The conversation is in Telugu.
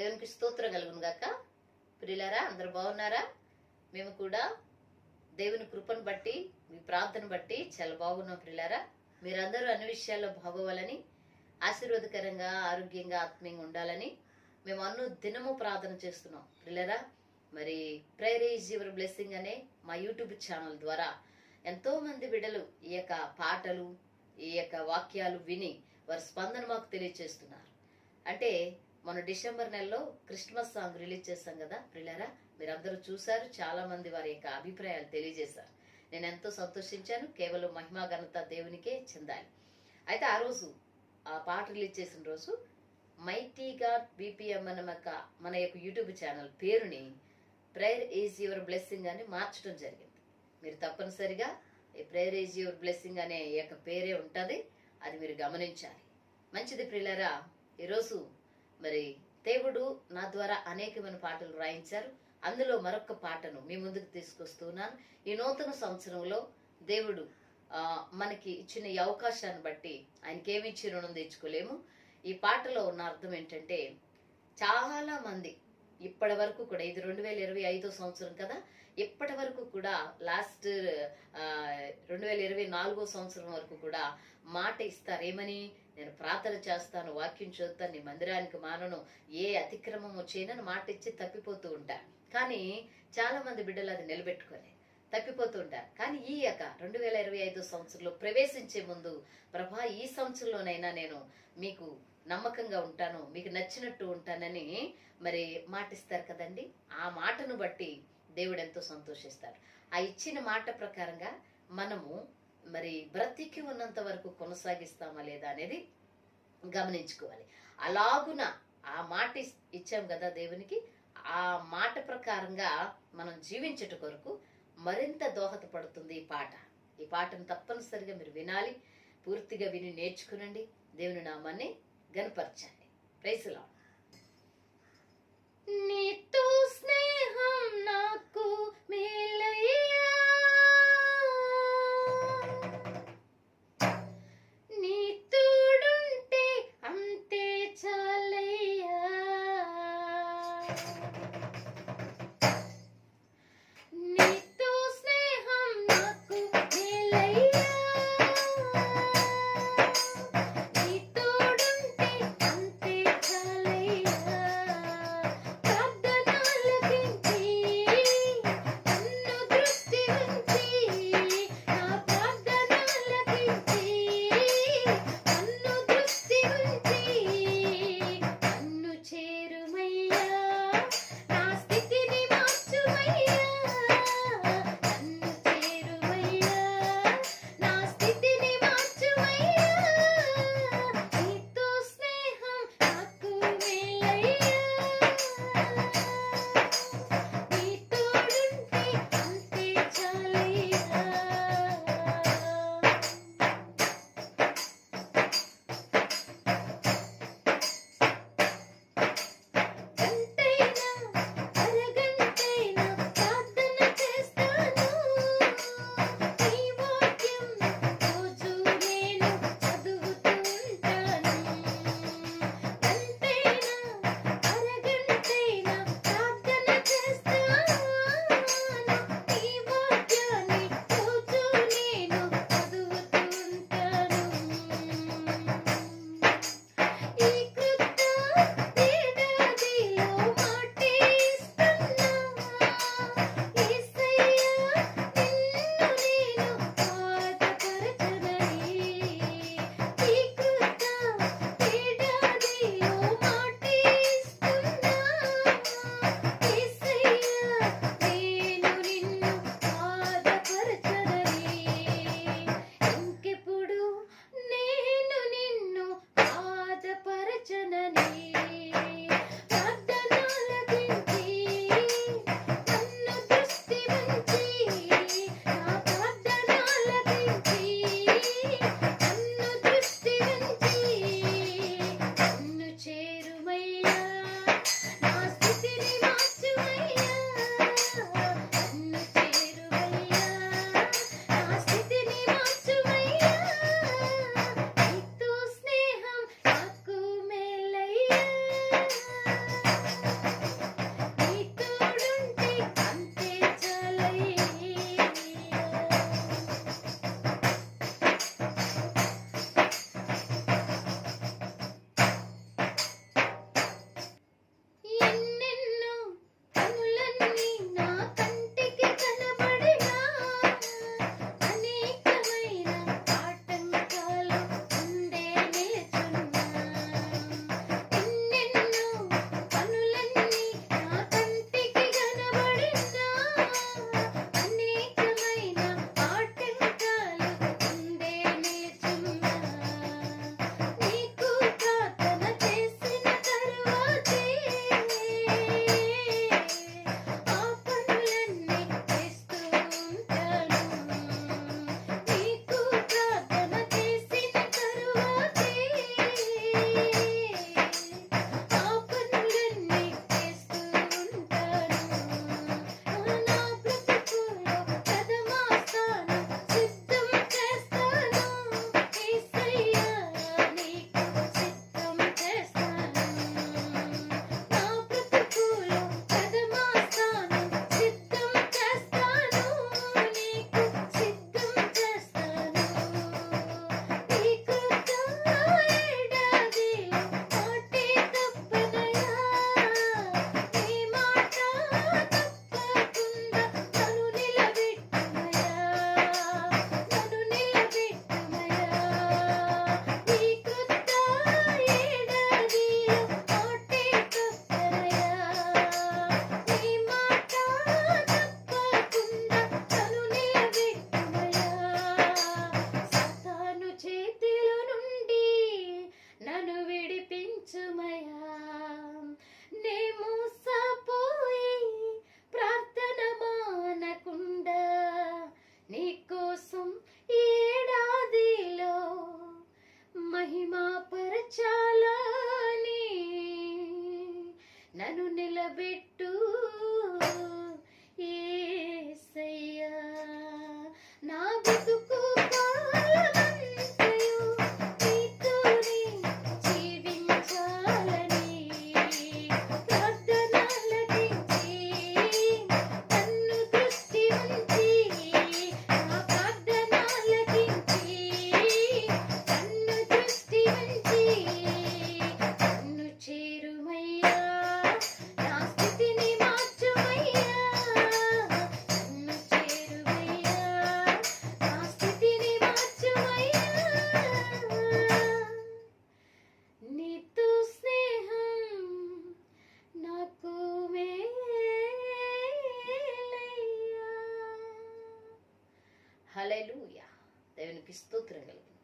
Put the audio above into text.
దేవునికి స్తోత్రం కలుగును గాక. ప్రియులారా అందరు బాగున్నారా? మేము కూడా దేవుని కృపను బట్టి మీ ప్రార్థన బట్టి చాలా బాగున్నాం ప్రియులారా. మీరందరూ అన్ని విషయాల్లో బాగోవాలని ఆశీర్వాదకరంగా ఆరోగ్యంగా ఆత్మీయంగా ఉండాలని మేము అన్ను దినము ప్రార్థన చేస్తున్నాం. ప్రియులరా మరి ప్రేయర్ ఈజ్ యువర్ బ్లెస్సింగ్ అనే మా యూట్యూబ్ ఛానల్ ద్వారా ఎంతో మంది బిడ్డలు ఈ యొక్క పాటలు ఈ యొక్క వాక్యాలు విని వారి స్పందన మాకు తెలియచేస్తున్నారు. అంటే మన డిసెంబర్ నెలలో క్రిస్మస్ సాంగ్ రిలీజ్ చేస్తాం కదా ప్రిలారా మీరందరూ చూశారు చాలా మంది వారి యొక్క అభిప్రాయాలు తెలియజేశారు. నేను ఎంతో సంతోషించాను కేవలం మహిమా ఘనత దేవునికే చెందాలి. అయితే ఆ రోజు ఆ పాట రిలీజ్ చేసిన రోజు మైటీ గాడ్ బీపీఎం అన్న మన మన యొక్క యూట్యూబ్ ఛానల్ పేరుని ప్రేయర్ ఈజ్ యువర్ బ్లెస్సింగ్ అని మార్చడం జరిగింది. మీరు తప్పనిసరిగా ఈ ప్రేయర్ ఈజ్ యువర్ బ్లెస్సింగ్ అనే ఈ యొక్క పేరే ఉంటుంది అది మీరు గమనించాలి. మంచిది ప్రియులరా ఈరోజు మరి దేవుడు నా ద్వారా అనేకమైన పాటలు రాయించారు. అందులో మరొక పాటను మీ ముందుకు తీసుకొస్తున్నాను. ఈ నూతన సంవత్సరంలో దేవుడు మనకి ఇచ్చిన ఈ అవకాశాన్ని బట్టి ఆయనకి ఏమి ఇచ్చి రుణం తెచ్చుకోలేము ఈ పాటలో ఉన్న అర్థం ఏంటంటే చాలా మంది ఇప్పటి వరకు కూడా ఇది రెండు వేల ఇరవై ఐదో సంవత్సరం కదా ఇప్పటి వరకు కూడా లాస్ట్ రెండు వేల ఇరవై నాలుగో సంవత్సరం వరకు కూడా మాట ఇస్తారు ఏమని నేను ప్రార్థన చేస్తాను వాక్యం చదువుతాను నీ మందిరానికి మానను ఏ అతిక్రమము చేయనని మాట ఇచ్చి తప్పిపోతూ ఉంటాను కానీ చాలా మంది బిడ్డలు అది నిలబెట్టుకోలేదు తప్పిపోతూ ఉంటారు కానీ ఈ యొక్క రెండు వేల ఇరవై ఐదు సంవత్సరంలో ప్రవేశించే ముందు ప్రభా ఈ సంవత్సరంలోనైనా నేను మీకు నమ్మకంగా ఉంటాను మీకు నచ్చినట్టు ఉంటానని మరి మాటిస్తారు కదండి. ఆ మాటను బట్టి దేవుడు ఎంతో సంతోషిస్తాడు. ఆ ఇచ్చిన మాట ప్రకారంగా మనము మరి బ్రతికి ఉన్నంత వరకు కొనసాగిస్తామా లేదా అనేది గమనించుకోవాలి. అలాగున ఆ మాట ఇస్- ఇచ్చాం కదా దేవునికి ఆ మాట ప్రకారంగా మనం జీవించట కొరకు మరింత దోహదపడుతుంది ఈ పాట. ఈ పాటను తప్పనిసరిగా మీరు వినాలి పూర్తిగా విని నేర్చుకునండి. దేవుని నామాన్ని గనపరచండి ప్రైసులా ಬಿಟ್ಟು హలెలూయా దేవునికి స్తోత్రం కలుగును.